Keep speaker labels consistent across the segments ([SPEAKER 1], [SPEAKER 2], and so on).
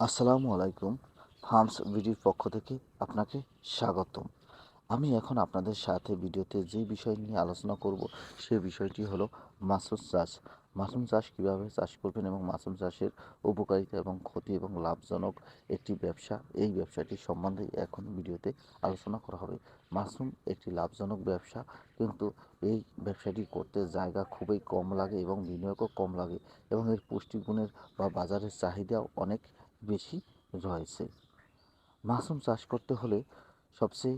[SPEAKER 1] আসসালামু আলাইকুম ফার্মস ভিডিওর পক্ষ থেকে আপনাকে স্বাগতম। আমি এখন আপনাদের সাথে ভিডিওতে যে বিষয় নিয়ে আলোচনা করব, সে বিষয়টি হলো মাশরুম চাষ। মাশরুম চাষ কীভাবে চাষ করবেন এবং মাশরুম চাষের উপকারিতা এবং ক্ষতি এবং লাভজনক একটি ব্যবসা, এই ব্যবসাটি সম্বন্ধে এখন ভিডিওতে আলোচনা করা হবে। মাশরুম একটি লাভজনক ব্যবসা, কিন্তু এই ব্যবসাটি করতে জায়গা খুবই কম লাগে এবং বিনিয়োগও কম লাগে এবং এর পুষ্টিগুণের বা বাজারের চাহিদাও অনেক বেশি রয়েছে। মাশরুম চাষ করতে হলে সবচেয়ে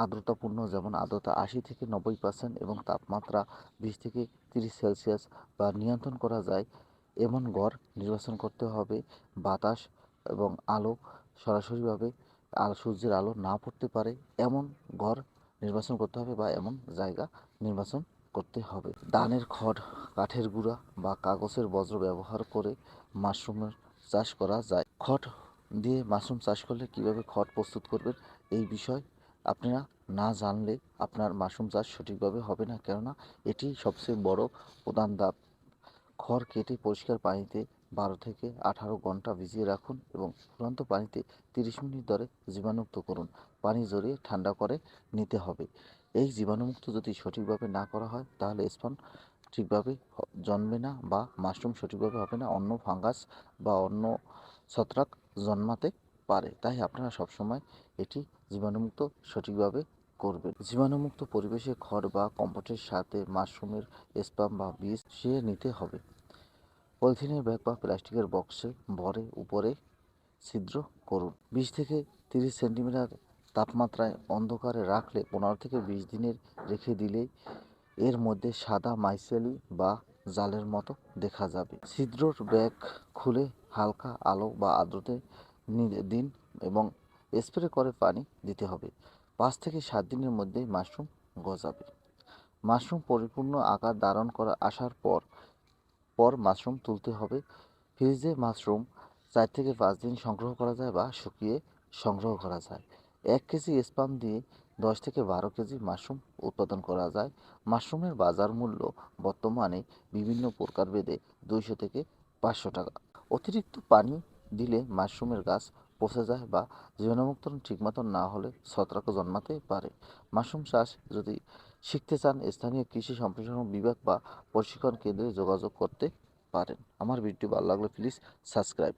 [SPEAKER 1] আর্দ্রতাপূর্ণ যেমন আর্দ্রতা আশি থেকে নব্বই পার্সেন্ট এবং তাপমাত্রা বিশ থেকে তিরিশ সেলসিয়াস বা নিয়ন্ত্রণ করা যায়, এমন গড় নির্বাচন করতে হবে। বাতাস এবং আলো সরাসরিভাবে আলো, সূর্যের আলো না পড়তে পারে, এমন গড় নির্বাচন করতে হবে বা এমন জায়গা নির্বাচন করতে হবে। ধানের খড়, কাঠের গুঁড়া বা কাগজের বজ্র ব্যবহার করে মাশরুমের চাষ করা যায়। খড় দিয়ে মাশরুম চাষ করলে কীভাবে খড় প্রস্তুত করবেন? এই বিষয় আপনারা না জানলে আপনার মাশরুম চাষ সঠিকভাবে হবে না। কেননা এটি সবচেয়ে বড় প্রধান দাপ। খড় কেটে পরিষ্কার পানিতে বারো থেকে আঠারো ঘণ্টা ভিজিয়ে রাখুন এবং ফুটন্ত পানিতে তিরিশ মিনিট ধরে জীবাণুমুক্ত করুন। পানি জড়িয়ে ঠান্ডা করে নিতে হবে। এই জীবাণুমুক্ত যদি সঠিকভাবে না করা হয়, তাহলে স্পন ঠিকভাবে জন্মে না বা মাশরুম সঠিকভাবে হবে না। অন্য ফাঙ্গাস বা অন্য ছত্রাক জন্মাতে পারে। তাই আপনারা সবসময় এটি জীবাণুমুক্ত সঠিকভাবে করবেন। জীবাণুমুক্ত পরিবেশে খড় বা কম্পোস্টের সাথে মাশরুমের স্পাম বা বীজ সে নিতে হবে। পলিথিনের ব্যাগ বা প্লাস্টিকের বক্সে ভরে উপরে ছিদ্র করুন। বিশ থেকে তিরিশ সেন্টিমিটার তাপমাত্রায় অন্ধকারে রাখলে পনেরো থেকে বিশ দিনের রেখে দিলেই এর মধ্যে সাদা মাইসেলি বা জালের মতো দেখা যাবে। ছিদ্রর ব্যাগ খুলে হালকা আলো বা আর্দ্রতে দিন এবং স্প্রে করে পানি দিতে হবে। পাঁচ থেকে সাত দিনের মধ্যেই মাশরুম গজাবে। মাশরুম পরিপূর্ণ আকার ধারণ করা আসার পর পর মাশরুম তুলতে হবে। ফ্রিজে মাশরুম চার থেকে পাঁচ দিন সংগ্রহ করা যায় বা শুকিয়ে সংগ্রহ করা যায়। এক কেজি স্পাম দিয়ে দশ থেকে বারো কেজি মাশরুম উৎপাদন করা যায়। মাশরুমের বাজার মূল্য বর্তমানে বিভিন্ন প্রকারভেদে দুইশো থেকে পাঁচশো টাকা। অতিরিক্ত পানি দিলে মাশরুমের গাছ পচে যায় বা জীবাণুমুক্ত ঠিকমতো না হলে ছত্রাক জন্মাতে পারে। মাশরুম চাষ যদি শিখতে চান, স্থানীয় কৃষি সম্প্রসারণ বিভাগ বা প্রশিক্ষণ কেন্দ্রে যোগাযোগ করতে পারেন। আমার ভিডিও ভালো লাগলে প্লিজ সাবস্ক্রাইব